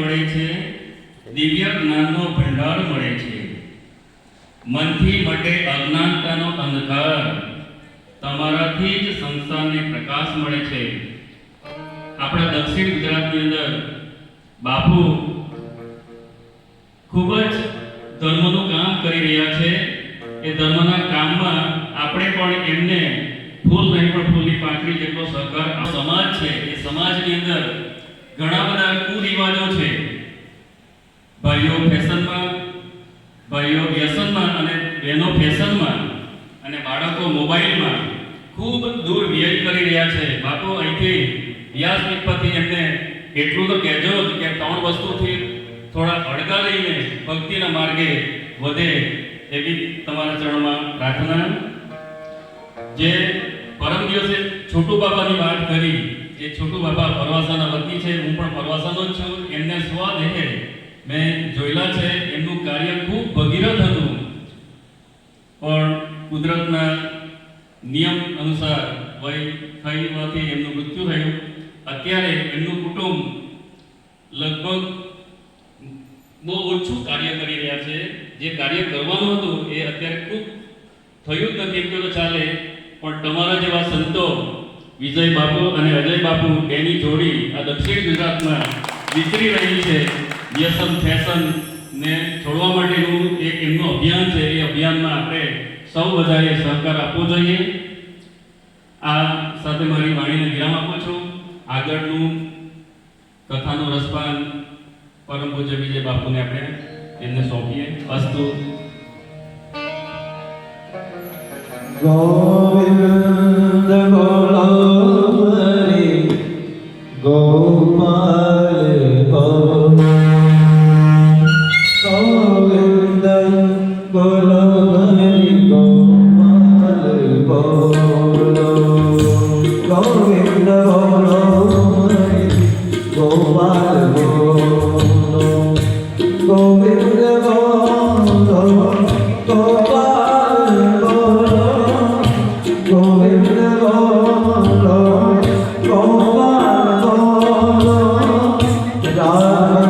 મળે છે? દિવ્ય જ્ઞાનનો ભંડાર મળે છે. મનથી મટે અજ્ઞાનતાનો અંધકાર. તમારાથી જ સંસારને પ્રકાશ મળે છે. આપણા દક્ષિણ ગુજરાતની અંદર બાપુ ખૂબ જ ધર્મનું કામ કરી રહ્યા છે. એ ધર્મના કામમાં આપણે પણ એમને ફૂલ નહીં પણ ફૂલની પાંખડી જેટલો સહકાર સમાજ છે. એ સમાજની અંદર ઘણા બધા કુરિવાજો છે. ભાઈઓ ફેશનમાં, ભાઈઓ વ્યસનમાં અને બહેનો ફેશનમાં અને બાળકો મોબાઈલમાં ખૂબ દૂર વ્યય કરી રહ્યા છે. બાપો, અહીંથી વ્યાસપીઠ પરથી એમને એટલું તો કહેજો કે ત્રણ વસ્તુથી થોડા અડગા લઈને ભક્તિના માર્ગે વધે એવી તમારા ચરણમાં પ્રાર્થના. જે પરમ દિવસે છોટુ બાબાની વાત કરી એ છોટુ બાબા પરવાસાના વતી છે, હું પણ પરવાસાનો જ છું. એમને સ્વદેહે મેં જોયેલા છે, એમનું કાર્ય ખૂબ ભગીરથ હતું. પણ કુદરતના નિયમ અનુસાર વય થઈવાથી એમનું મૃત્યુ થયું. અત્યારે એમનું કુટુંબ લગભગ બહુ ઓછું કાર્ય કરી રહ્યા છે. જે કાર્ય કરવાનું હતું એ અત્યારે ખૂબ થયું નથી. એમ ચાલે, પણ તમારા જેવા સંતો વિજય બાપુ અને અજય બાપુ બેની જોડી આ દક્ષિણ ગુજરાતમાં વિતરી રહી છે. વ્યસન ફેશન છોડવા માટેનું એક એમનું અભિયાન છે. એ અભિયાનમાં આપણે સૌ બધાએ સહકાર આપવો જોઈએ. આ સાથે મારી વાણીને વિરામ આપું છું. આગળનું કથાનું રસપાન પરમ પૂજ્ય વિજય બાપુને આપણે એમને સોંપીએ. અસ્તુ. ગોવિંદ 사랑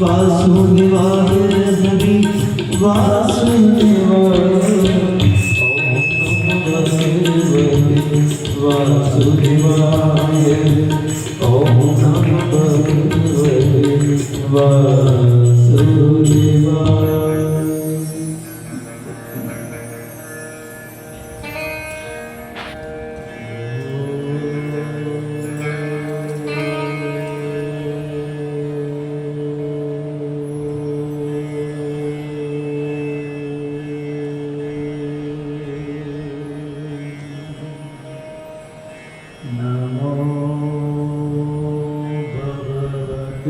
वासुने वाहे नबी वासुने वासुने वाहे ओम नमः वासुने वाहे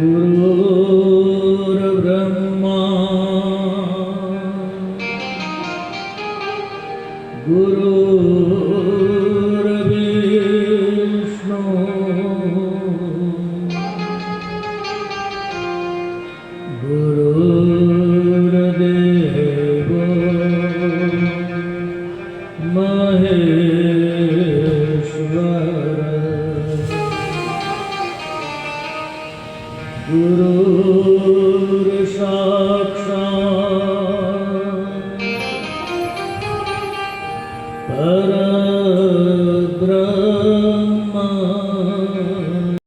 गुरुर्ब्रह्मा গুরুর সাক্ষ